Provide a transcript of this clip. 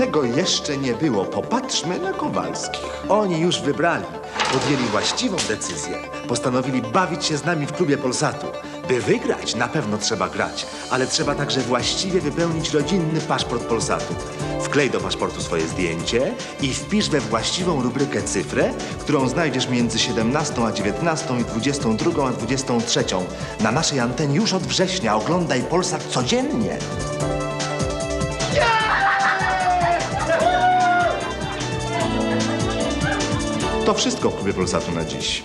Tego jeszcze nie było. Popatrzmy na Kowalskich. Oni już wybrali, podjęli właściwą decyzję. Postanowili bawić się z nami w klubie Polsatu. By wygrać, na pewno trzeba grać, ale trzeba także właściwie wypełnić rodzinny paszport Polsatu. Wklej do paszportu swoje zdjęcie i wpisz we właściwą rubrykę cyfrę, którą znajdziesz między 17 a 19 i 22 a 23. Na naszej antenie już od września oglądaj Polsat codziennie. To wszystko w klubie Polsatu na dziś.